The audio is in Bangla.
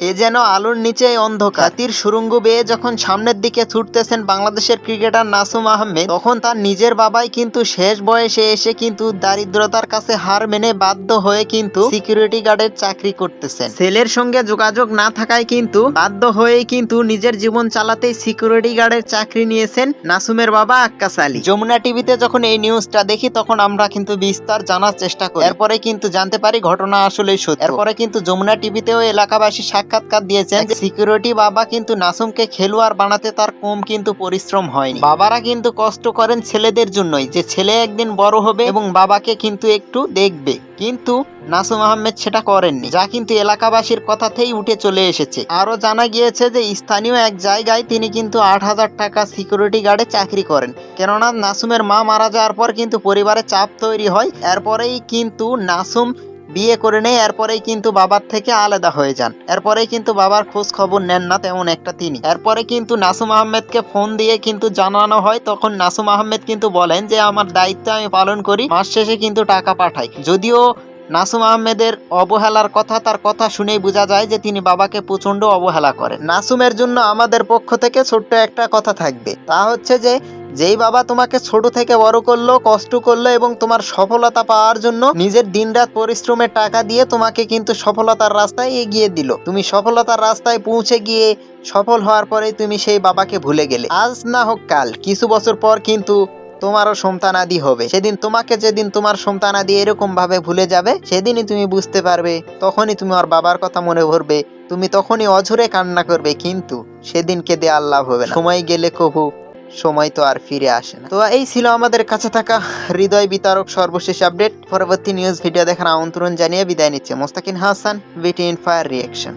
এ যেন আলোর নিচে অন্ধকার। হাতির সুরঙ্গ বেয়ে যখন সামনের দিকে ছুটতেছেন বাংলাদেশের ক্রিকেটার নাসুম আহমেদ, তখন তার নিজের বাবাই কিন্তু শেষ বয়সে এসে কিন্তু দারিদ্রতার কাছে হার মেনে বাধ্য হয়ে কিন্তু সিকিউরিটি গার্ডের চাকরি করতেছেন। ছেলের সঙ্গে যোগাযোগ না থাকায় কিন্তু বাধ্য হয়েই কিন্তু নিজের জীবন চালাতেই সিকিউরিটি গার্ডের চাকরি নিয়েছেন নাসুমের বাবা আক্কাস আলী। যমুনা টিভিতে যখন এই নিউজটা দেখি, তখন আমরা কিন্তু বিস্তার জানার চেষ্টা করি। এরপরে কিন্তু জানতে পারি ঘটনা আসলে সত্য। এরপরে কিন্তু যমুনা টিভিতেও এলাকাবাসী সাক্ষাৎকার দিয়েছেন সিকিউরিটি বাবা কিন্তু নাসুমকে খেলোয়াড় বানাতে তার কম কিন্তু পরিশ্রম হয়নি। বাবারা কিন্তু কষ্ট করেন ছেলেদের জন্যই যে ছেলে একদিন বড় হবে এবং বাবাকে কিন্তু একটু দেখবে। কিন্তু নাসুম আহমেদ সেটা করেননি। যা কিন্তু এলাকাবাসীর কথাতেই উঠে চলে এসেছে। আরও জানা গিয়েছে যে স্থানীয় এক জায়গায় তিনি কিন্তু আট হাজার টাকা সিকিউরিটি গার্ডে চাকরি করেন। কেননা নাসুমের মা মারা যাওয়ার পর কিন্তু পরিবারে চাপ তৈরি হয়। এরপরেই কিন্তু নাসুম বিয়ে করে নেয় এরপরেই কিন্তু বাবার থেকে আলাদা হয়ে যান। এরপরেই কিন্তু বাবার খোঁজ খবর নেন না তেমন একটা তিনি। এরপরে কিন্তু নাসুম আহমেদকে ফোন দিয়ে কিন্তু জানানো হয়, তখন নাসুম আহমেদ কিন্তু বলেন যে, আমার দায়িত্ব আমি পালন করি, মাস শেষে কিন্তু টাকা পাঠাই। যদিও নাসুম আহমেদের অবহেলার কথা, তার কথা শুনেই বোঝা যায় যে, তিনি বাবাকে প্রচণ্ড অবহেলা করেন। নাসুমের জন্য আমাদের পক্ষ থেকে ছোট্ট একটা কথা থাকবে। তা হচ্ছে যে যেই বাবা তোমাকে ছোট থেকে বড় করল, কষ্ট করল এবং তোমার সফলতা পাওয়ার জন্য নিজের দিনরাত পরিশ্রমের টাকা দিয়ে তোমাকে কিন্তু সফলতার রাস্তায় এগিয়ে দিল। তুমি সফলতার রাস্তায় পৌঁছে গিয়ে সফল হওয়ার পরে তুমি সেই বাবাকে ভুলে গেলে। আজ না হোক কাল, কিছু বছর পর কিন্তু তোমারও সন্তানাদি হবে। সেদিন তোমাকে যেদিন তোমার সন্তানাদি এরকম ভাবে ভুলে যাবে, সেদিনই তুমি বুঝতে পারবে, তখনই তুমি ওর বাবার কথা মনে ভরবে। তুমি তখনই অঝরে কান্না করবে, কিন্তু সেদিন কেঁদে আল্লাহ হবে সময় গেলে কবু সময় তো আর ফিরে আসে না। তো এই ছিল আমাদের কাছে থাকা হৃদয় বিতারক সর্বশেষ আপডেট। পরবর্তী নিউজ ভিডিও দেখার আমন্ত্রণ জানিয়ে বিদায় নিচ্ছে। মোস্তাকিন হাসান বিটি ফায়ার রিয়াকশন